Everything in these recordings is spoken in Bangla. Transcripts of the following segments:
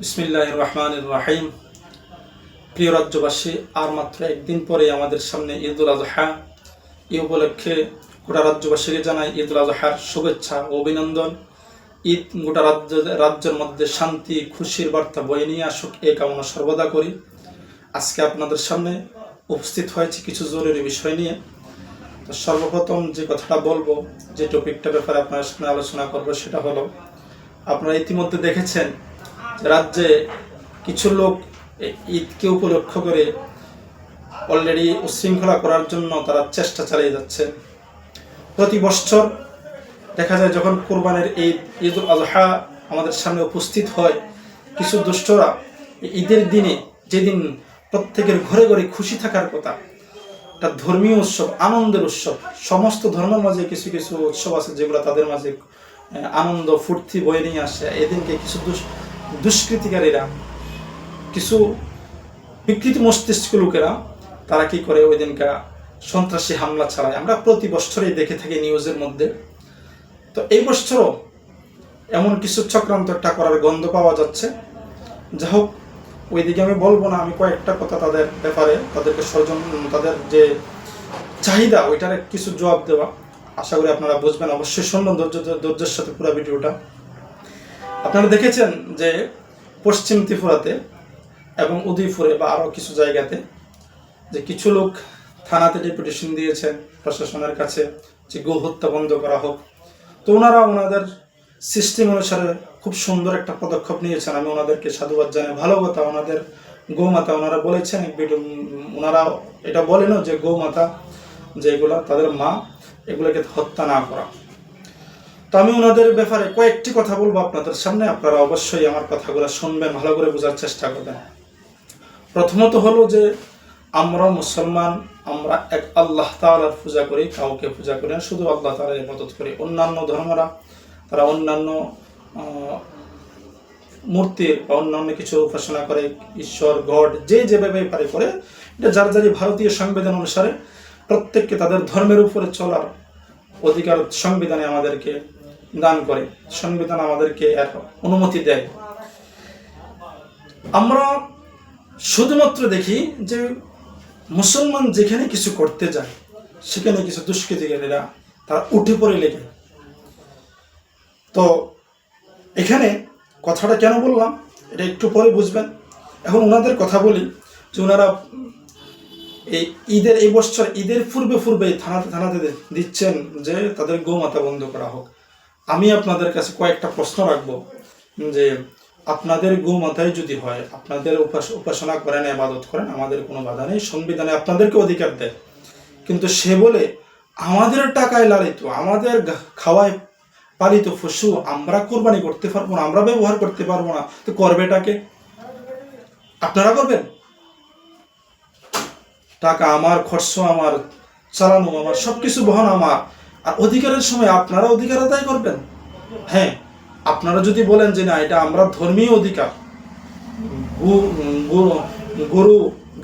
বিসমিল্লাহ রহমান রাহিম প্রিয় রাজ্যবাসী, আর মাত্র একদিন পরে আমাদের সামনে ঈদুল আজহা। এই উপলক্ষে গোটা রাজ্যবাসীকে জানাই ঈদুল আজহার শুভেচ্ছা ও অভিনন্দন। ঈদ গোটা রাজ্য, রাজ্যের মধ্যে শান্তি, খুশির বার্তা বয়ে নিয়ে আসুক এই কামনা সর্বদা করি। আজকে আপনাদের সামনে উপস্থিত হয়েছে কিছু জরুরি বিষয় নিয়ে। তো সর্বপ্রথম যে কথাটা বলব, যে টপিকটার ব্যাপারে আপনার সামনে আলোচনা করব সেটা হলো, আপনারা ইতিমধ্যে দেখেছেন রাজ্যে কিছু লোক ঈদকে উপলক্ষ করে অলরেডি উশৃঙ্খলা করার জন্য তারা চেষ্টা চালিয়ে যাচ্ছে। প্রতি বছর দেখা যায় যখন কোরবানের ঈদ ঈদ উল আজহা আমাদের সামনে উপস্থিত হয়, কিছু দুষ্টরা ঈদের দিনে যেদিন প্রত্যেকের ঘরে ঘরে খুশি থাকার কথা, একটা ধর্মীয় উৎসব, আনন্দের উৎসব, সমস্ত ধর্মের মাঝে কিছু কিছু উৎসব আছে যেগুলো তাদের মাঝে আনন্দ, ফুর্তি বয়ে নিয়ে আসে। এদিনকে কিছু দুষ দুষ্কৃতিকারীরা, কিছু বিকৃত মস্তিষ্ক লোকেরা, তারা কি করে ওই দিনকা সন্ত্রাসী হামলা চালায়? আমরা প্রতি বছরই দেখে থাকি নিউজের মধ্যে। তো এই বছরও এমন কিছু চক্রান্ত একটা করার গন্ধ পাওয়া যাচ্ছে। যা হোক, ওইদিকে আমি বলব না, আমি কয়েকটা কথা তাদের ব্যাপারে, তাদেরকে সরজন তাদের যে চাহিদা, ওইটার কিছু জবাব দেওয়া। আশা করি আপনারা বুঝবেন। অবশ্যই শুনবেন। ধৈর্য ধৈর্যের সাথে পুরো ভিডিওটা। আপনারা দেখেছেন যে পশ্চিম ত্রিপুরাতে এবং উদয়পুরে বা আরও কিছু জায়গাতে যে কিছু লোক থানাতে ডেপুটেশন দিয়েছেন প্রশাসনের কাছে যে গো হত্যা বন্ধ করা হোক, তো ওনারা ওনাদের সিস্টেম অনুসারে খুব সুন্দর একটা পদক্ষেপ নিয়েছেন। আমি ওনাদেরকে সাধুবাদ জানাই। ভালো কথা, ওনাদের গৌমাতা ওনারা বলেছেন ওনারা এটা বলেনও যে গৌমাতা যেগুলা তাদের মা, এগুলোকে হত্যা না করা। আমি ওনাদের ব্যাপারে কয়েকটি কথা বলব আপনাদের সামনে। আপনারা অবশ্যই আমার কথাগুলো শুনবেন, ভালো করে বোঝার চেষ্টা করবেন। প্রথমত হলো যে, আমরা মুসলমান, আমরা এক আল্লাহ তাআলার পূজা করি, কাউকে পূজা করি শুধু আল্লাহ তাআলার ইবাদত করি। অন্যান্য ধর্মরা, তারা অন্যান্য মূর্তির বা অন্যান্য কিছু উপাসনা করে, ঈশ্বর, গড, যে যেভাবে পারে করে, এটা যার যারই ভারতীয় সংবিধান অনুসারে প্রত্যেককে তাদের ধর্মের উপরে চলার অধিকার সংবিধানে আমাদেরকে দান করে, সংবিধান আমাদেরকে এর অনুমতি দেয়। আমরা শুধুমাত্র দেখি যে মুসলমান যেখানে কিছু করতে যায়, সেখানে কিছু দুষ্কৃতিকারীরা তারা উঠে পড়ে লেগে। তো এখানে কথাটা কেন বললাম? এটা একটু পরে বুঝবেন। এখন ওনাদের কথা বলি যে ওনারা এই ঈদের, এই বছর ঈদের পূর্বে পূর্বে থানাতে থানাতে দিচ্ছেন যে তাদের গোমাতা বন্ধ করা হোক। আমি আপনাদের কাছে কয়েকটা প্রশ্ন রাখব, যে আপনাদের গোমাতায় যদি হয়, আপনাদের উপাস, উপাসনা করেন আবাদত করেন, আমাদের কোনো বাধা নেই, সংবিধানে আপনাদেরকে অধিকার দেয়। কিন্তু সে বলে, আমাদের টাকায় লালিত, আমাদের গা- খাওয়ায় পালিত পশু, আমরা কোরবানি করতে পারব না, আমরা ব্যবহার করতে পারব না, তো করবেটাকে আপনারা করবেন? টাকা আমার, খরচ আমার, চালানো আমার সব কিছু বহন আমার। আর অধিকারের সময় আপনারা অধিকার আদায় করবেন। হ্যাঁ আপনারা যদি বলেন যে না, এটা আমরা ধর্মীয় অধিকার গরু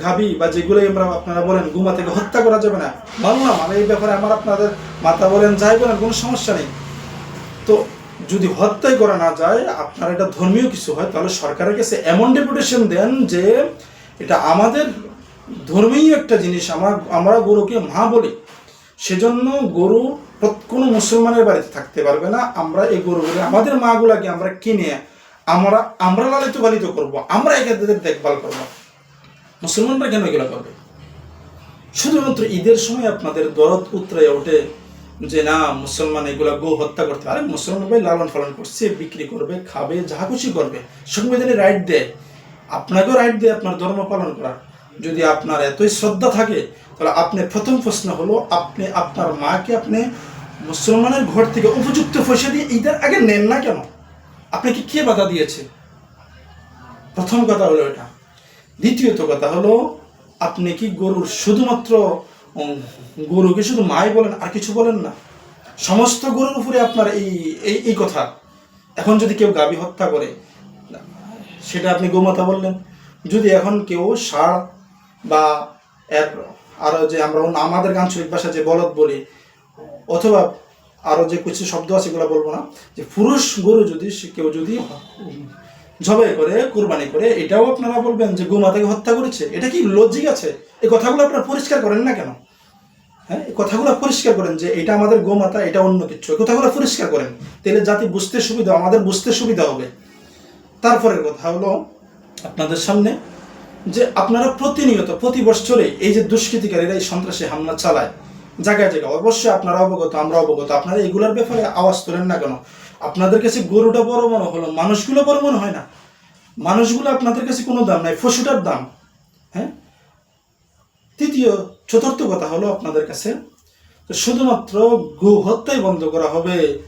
গাবি বা যেগুলো আমরা আপনারা বলেন গুমা থেকে হত্যা করা যাবে না। মানলাম আমি এই ব্যাপারে আমার আপনাদের মাতা বলেন, যাই বলেন, কোনো সমস্যা নেই। তো যদি হত্যাই করা না যায়, আপনার এটা ধর্মীয় কিছু হয়, তাহলে সরকারের কাছে এমন ডেপুটেশন দেন যে এটা আমাদের ধর্মীয় একটা জিনিস, আমার, আমরা গরুকে মা বলি। সেজন্য গরু কোনো মুসলমানের বাড়িতে থাকতে পারবে না। আমরা এই গরুগুলো, আমাদের মাগুলাকে আমরা কিনে আমরা আমরা লালিত পালিত করব, আমরা এদের দেখভাল করব। মুসলমানরা কেন এগুলো করবে? শুধুমাত্র ঈদের সময় আপনাদের দরদ উতরে ওঠে যে, না, মুসলমান এগুলা গো হত্যা করতে আরে মুসলমান ভাই লালন পালন করছে, বিক্রি করবে, খাবে, যা খুশি করবে। সংবিধানে রাইট দেয়। আপনাকেও রাইট দেয় আপনার ধর্ম পালন করার। যদি আপনার এতই শ্রদ্ধা থাকে, তাহলে আপনি প্রথম প্রশ্ন হলো, আপনি, আপনার মাকে আপনি মুসলমানের ঘর থেকে উপযুক্ত পয়সা দিয়ে ঈদের আগে নেন না কেন? আপনাকে কে বাধা দিয়েছে? প্রথম কথা হলো এটা। দ্বিতীয়ত কথা হলো, আপনি কি গরুর শুধুমাত্র গরুকে শুধু মাই বলেন, আর কিছু বলেন না? সমস্ত গরুর উপরে আপনার এই এই এই কথা। এখন যদি কেউ গাবি হত্যা করে, সেটা আপনি গোমাতা বললেন। যদি এখন কেউ ষাঁড় বা আরও যে আমরা আমাদের আঞ্চলিক ভাষা যে বলদ বলি অথবা আরও যে কিছু শব্দ আছে এগুলো বলব না, যে পুরুষ গরু যদি কেউ যদি জবাই করে, কোরবানি করে, এটাও আপনারা বলবেন যে গোমাতাকে হত্যা করেছে, এটা কি লজিক আছে? এই কথাগুলো আপনারা পরিষ্কার করেন না কেন? হ্যাঁ এই কথাগুলো পরিষ্কার করেন যে এটা আমাদের গোমাতা এটা অন্য কিছু। এই কথাগুলো পরিষ্কার করেন। তাহলে জাতি বুঝতে সুবিধা, আমাদের বুঝতে সুবিধা হবে। তারপরের কথা হলো আপনাদের সামনে যে আপনারা প্রতিনিয়ত, প্রতি বছরে এই যে দুষ্কৃতিকারীরা এই সন্ত্রাসী হামলা চালায় জায়গায় জায়গায়। অবশ্যই আপনারা অবগত, আমরা অবগত। আপনারা এগুলোর ব্যাপারে আওয়াজ তোলেন না কেন? আপনাদের কাছে গরুটা বড় মনে হলো, মানুষগুলো বড় মনে হয় না? মানুষগুলো আপনাদের কাছে কোনো দাম নাই, পশুটার দাম। হ্যাঁ? তৃতীয়, চতুর্থ কথা হলো আপনাদের কাছে শুধুমাত্র গো হত্যাই বন্ধ করা হবে।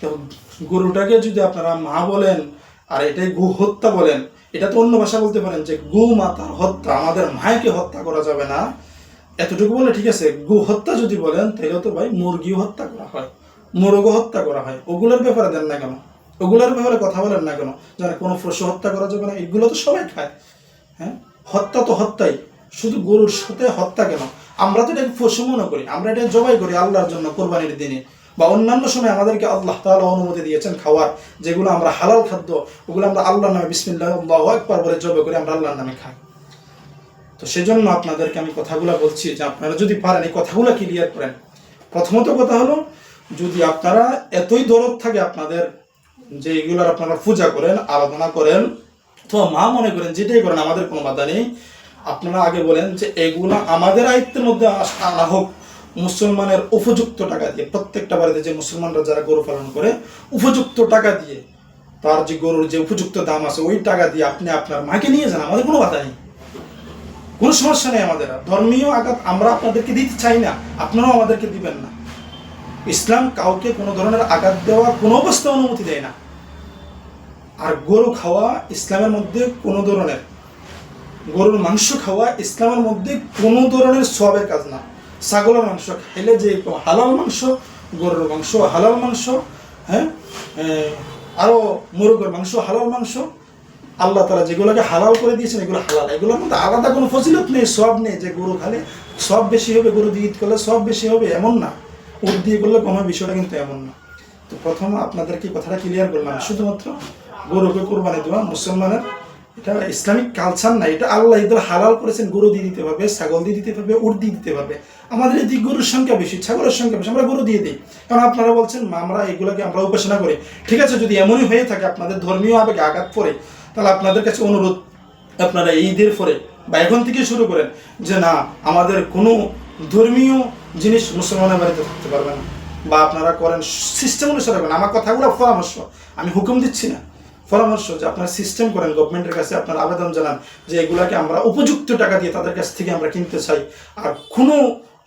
তো গরুটাকে যদি আপনারা মা বলেন, আর এটাই গো হত্যা বলেন, এটা তো অন্য ভাষা বলতে পারেন যে গো মাতার হত্যা, আমাদের মায়কে হত্যা করা যাবে না। এতটুকু বলে ঠিক আছে, গো হত্যা যদি বলেন, তাহলে তো ভাই মুরগিও হত্যা করা হয়, মোরগও হত্যা করা হয়। ওগুলোর ব্যাপারে দেন না কেন? ওগুলোর ব্যাপারে কথা বলেন না কেন? যেন কোনো পশু হত্যা করা যাবে না, এগুলো তো সবাই খায়। হ্যাঁ? হত্যা তো হত্যাই। শুধু গরুর সাথে হত্যা কেন? আমরা তো এটাকে পশু মনে করি, আমরা এটা জবাই করি আল্লাহর জন্য কোরবানির দিনে। বা অন্যান্য সময় আমাদেরকে আল্লাহ তাআলা অনুমতি দিয়েছেন খাওয়ার, যেগুলো আমরা হালাল খাদ্য, ওগুলো আমরা আল্লাহর নামে বিসমিল্লাহ, আল্লাহু আকবার বলে জবাই করি আমরা আল্লাহর নামে খাই। তো সেজন্য আপনাদেরকে আমি কথাগুলো বলছি যে আপনারা যদি পারেন এই কথাগুলো ক্লিয়ার করেন। প্রথমত কথা হলো, যদি আপনারা এতই দরদ থাকে আপনাদের যে এগুলোর আপনারা পূজা করেন, আরাধনা করেন তো মা মনে করেন যেটাই করেন, আমাদের কোনো বাধা নেই। আপনারা আগে বলেন যে এগুলো আমাদের আয়ত্তের মধ্যে আনা হোক। মুসলমানের উপযুক্ত টাকা দিয়ে, প্রত্যেকটা বাড়িতে যে মুসলমানরা যারা গরু পালন করে, উপযুক্ত টাকা দিয়ে, তার যে গরুর যে উপযুক্ত দাম আছে, ওই টাকা দিয়ে আপনি আপনার মাকে নিয়ে যান, আমাদের কোনো বাধা নেই। কোনো সমস্যা নেই আমাদের। ধর্মীয় আঘাত আমরা আপনাদেরকে দিতে চাই না, আপনারাও আমাদেরকে দিবেন না। ইসলাম কাউকে কোনো ধরনের আঘাত দেওয়া কোনো অবস্থা অনুমতি দেয় না। আর গরু খাওয়া ইসলামের মধ্যে কোনো ধরনের, গরুর মাংস খাওয়া ইসলামের মধ্যে কোনো ধরনের সবের কাজ না। ছাগলের মাংস খাইলে যে হালাল মাংস, গরুর মাংস হালাল মাংস হ্যাঁ? আরও আরও মুরগের মাংস হালাল মাংস আল্লাহ তালা যেগুলোকে হালাল করে দিয়েছেন, এগুলো হালাল। এগুলোর মধ্যে আলাদা কোনো ফজিলত নেই, সব নেই যে গরু খালে সব বেশি হবে, গরু দিয়ে ঈদ করলে সব বেশি হবে, এমন না। উট দিয়ে করলে কম হবে বিষয়টা কিন্তু এমন না। তো প্রথম আপনাদেরকে কথাটা ক্লিয়ার করলাম। শুধুমাত্র গরুকে কোরবানি দেওয়া মুসলমানের, এটা ইসলামিক কালচার না, এটা আল্লাহ ঈদুল হালাল করেছেন, গরু দিয়ে দিতে পারবে, ছাগল দিয়ে দিতে পারবে, উট দিয়ে দিতে পারবে। আমাদের এদিকে গরুর সংখ্যা বেশি, ছাগলের সংখ্যা বেশি, আমরা গরু দিয়ে দিই। কারণ আপনারা বলছেন আমরা এগুলোকে আমরা উপাসনা করি। ঠিক আছে, যদি এমনই হয়ে থাকে, আপনাদের ধর্মীয় আবেগে আঘাত পড়ে তাহলে আপনাদের কাছে অনুরোধ, আপনারা ঈদের পরে বা এখন থেকে শুরু করেন যে না, আমাদের কোনো ধর্মীয় জিনিস মুসলমানের বাড়িতে থাকতে পারবে না বা আপনারা করেন সিস্টেম অনুসারে করেন। আমার কথাগুলো পরামর্শ, আমি হুকুম দিচ্ছি না। পরামর্শ যে আপনারা সিস্টেম করেন গভর্নমেন্টের কাছে আপনারা আবেদন জানান যে এগুলাকে আমরা উপযুক্ত টাকা দিয়ে তাদের কাছ থেকে আমরা কিনতে চাই। আর কোনো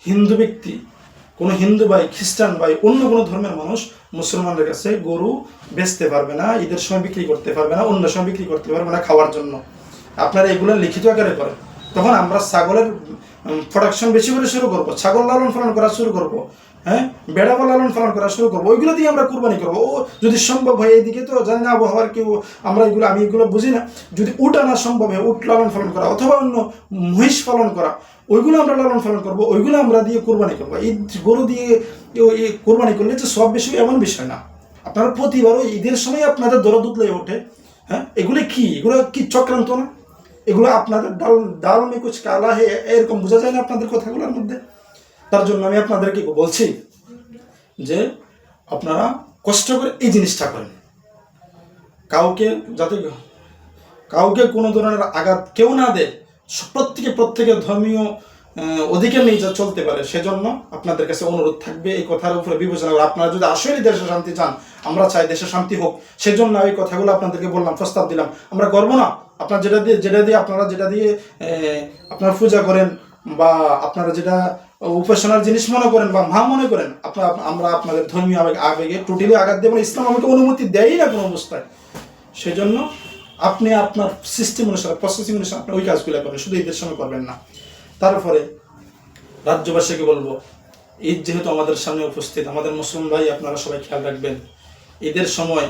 হিন্দু ব্যক্তি কোনো হিন্দু ভাই খ্রিস্টান বা অন্য কোনো ধর্মের মানুষ মুসলমানদের কাছে গরু বেচতে পারবে না, ঈদের সময় বিক্রি করতে পারবে না, অন্য সময় বিক্রি করতে পারবে না খাওয়ার জন্য। আপনারা এগুলো লিখিত আকারে করেন তখন আমরা ছাগলের প্রোডাকশন বেশি করে শুরু করব, ছাগল লালন পালন করা শুরু করব। হ্যাঁ? বেড়া বা লালন পালন করা শুরু করব। ওইগুলো দিয়ে আমরা কুরবানি করব। ও, যদি সম্ভব হয় এইদিকে তো জানি না, আবহাওয়ার কেউ, আমরা এগুলো, আমি এগুলো বুঝি না। যদি উট আনা সম্ভব হয়, উট লালন পালন করা, অথবা অন্য মহিষ পালন করা, ওইগুলো আমরা লালন পালন করব, ওইগুলো আমরা দিয়ে কোরবানি করব। এই গরু দিয়ে কোরবানি করলে যে সব বিষয় এমন বিষয় না। আপনারা প্রতিবারও ঈদের সময় আপনাদের দরদ উতলে ওঠে। হ্যাঁ? এগুলো কি? এগুলো কি চক্রান্ত না? এগুলো আপনাদের ডাল ডাল মে কুচ কালা, হে, এরকম বোঝা যায় না আপনাদের কথাগুলোর মধ্যে? তার জন্য আমি আপনাদেরকে বলছি যে আপনারা কষ্ট করে এই জিনিসটা করেন। কাউকে যাতে কাউকে কোনো ধরনের আঘাত কেউ না দেয়, প্রত্যেকে প্রত্যেকের ধর্মীয় অধিকার নিয়ে চলতে পারে, সেজন্য আপনাদের কাছে অনুরোধ থাকবে এই কথার উপরে বিবেচনা করে। আপনারা যদি আসলে দেশে শান্তি চান, আমরা চাই দেশে শান্তি হোক। সেজন্য এই কথাগুলো আপনাদেরকে বললাম, প্রস্তাব দিলাম। আমরা করব না। আপনার যেটা দিয়ে যেটা দিয়ে আপনারা যেটা দিয়ে আপনারা পূজা করেন বা আপনারা যেটা উপাসনার জিনিস মনে করেন বা মা মনে করেন, আপনার আমরা আপনাদের ধর্মীয় আবেগ, আবেগে, টোটালি আঘাত দেবেন ইসলাম আমাকে অনুমতি দেয়ই না কোনো অবস্থায়। সেজন্য আপনি আপনার সিস্টেম অনুসারে প্রসেসিং অনুসারে আপনি ওই কাজগুলো করেন, শুধু ঈদের সময় করবেন না। তারপরে রাজ্যবাসীকে বলব, ঈদ যেহেতু আমাদের সামনে উপস্থিত, আমাদের মুসলিম ভাই আপনারা সবাই খেয়াল রাখবেন, ঈদের সময়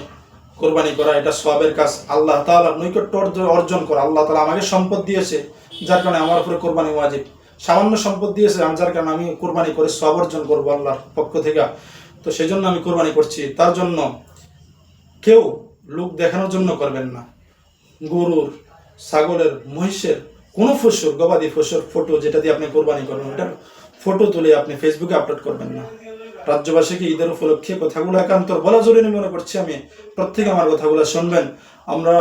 কোরবানি করা, এটা সবের কাজ, আল্লাহ তাআলা নৈকট্য অর্জ- অর্জন করা, আল্লাহ তালা আমাকে সম্পদ দিয়েছে, যার কারণে আমার উপরে কোরবানি ওয়াজিব। সামান্য সম্পদ দিয়েছে আমি যার কারণে আমি কোরবানি করে সব অর্জন করব আল্লাহর পক্ষ থেকে। তো সেই জন্য আমি কোরবানি করছি। তার জন্য কেউ লোক দেখানোর জন্য করবেন না। গরুর, ছাগলের, মহিষের, কোনো ফসল গবাদি ফসল ফটো যেটা দিয়ে আপনি কোরবানি করবেন, ওটার ফটো তুলে আপনি ফেসবুকে আপলোড করবেন না। রাজ্যবাসীকে ঈদের উপলক্ষে কথাগুলো একান্ত বলা জরুরি মনে করছি আমি? প্রত্যেকে আমার কথাগুলো শুনবেন। আমরা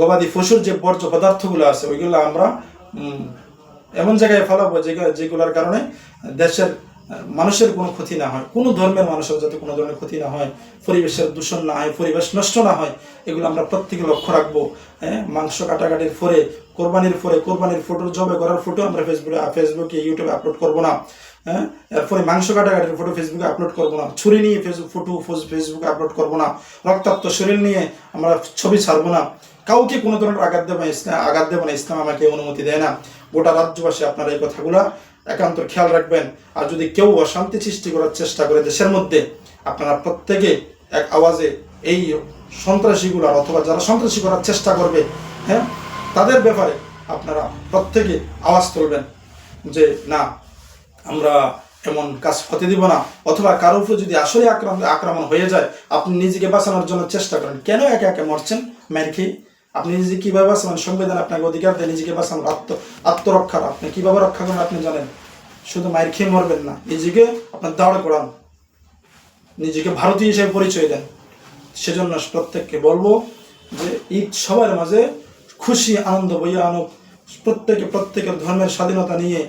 গবাদি পশুর যে বর্জ্য পদার্থগুলো আছে, ওইগুলো আমরা এমন জায়গায় ফেলাবো যেগুলো যেগুলোর কারণে দেশের, মানুষের কোনো ক্ষতি না হয়। কোনো ধর্মের মানুষের যাতে কোনো ধরনের ক্ষতি না হয়, পরিবেশের দূষণ না হয়, পরিবেশ নষ্ট না হয়, এগুলো আমরা প্রত্যেকে লক্ষ্য রাখব। হ্যাঁ মাংস কাটাকাটির পরে, কোরবানির পরে, কোরবানির ফটো জবে করার ফটো আমরা ফেসবুকে ফেসবুকে ইউটিউবে আপলোড করব না। হ্যাঁ এরপরে মাংস কাটাকাটির ফটো ফেসবুকে আপলোড করব না। ছুরি নিয়ে ফেসবুক ফটো ফেসবুকে আপলোড করব না। রক্তাক্ত শরীর নিয়ে আমরা ছবি ছাড়বো না। কাউকে কোনো ধরনের আঘাত দেবো না, ইসলাম আঘাত দেবো না। ইসলাম আমাকে অনুমতি দেয় না। গোটা রাজ্যবাসী আপনারা এই কথাগুলা একান্ত খেয়াল রাখবেন। আর যদি কেউ অশান্তি সৃষ্টি করার চেষ্টা করে দেশের মধ্যে, আপনারা প্রত্যেকে এক আওয়াজে এই সন্ত্রাসীগুলার অথবা যারা সন্ত্রাসী করার চেষ্টা করবে হ্যাঁ তাদের ব্যাপারে আপনারা প্রত্যেকে আওয়াজ তুলবেন যে, না, আমরা এমন কাজ হতে দিব না। অথবা কারোর উপর যদি আসলে আক্রান্ত আক্রমণ হয়ে যায়, আপনি নিজেকে বাঁচানোর জন্য চেষ্টা করেন। কেন একে একে মরছেন? মের খেয়ে? আপনি নিজে কীভাবে বাঁচাবেন? সংবিধান আপনাকে অধিকার দেয়, নিজেকে বাঁচানোর আত্ম আত্মরক্ষার। আপনি কীভাবে রক্ষা করেন আপনি জানেন? শুধু মায়ের খেয়ে মরবেন না, নিজেকে আপনার দাঁড় করান নিজেকে ভারতীয় হিসেবে পরিচয় দেন। সেজন্য প্রত্যেককে বলব যে ঈদ সবার মাঝে খুশি, আনন্দ বইয়ে আনুক। প্রত্যেকে, প্রত্যেকের ধর্মের স্বাধীনতা নিয়ে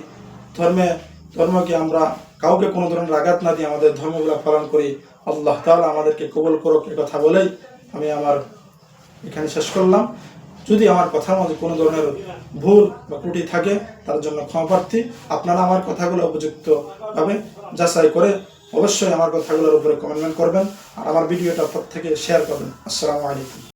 ধর্মে, ধর্মকে আমরা কাউকে কোনো ধরনের আঘাত না দিয়ে আমাদের ধর্মগুলো পালন করি। আল্লাহ তাআলা আমাদেরকে কবল করুক কথা বলেই আমি আমার এখানে শেষ করলাম। যদি আমার কথার মধ্যে কোনো ধরনের ভুল বা ত্রুটি থাকে, তার জন্য ক্ষমা প্রার্থী, আপনারা আমার কথাগুলো উপযুক্তভাবে যাচাই করে অবশ্যই আমার কথাগুলোর উপরে কমেন্টমেন্ট করবেন আর আমার ভিডিওটা প্রত্যেকে শেয়ার করবেন। আসসালামু আলাইকুম।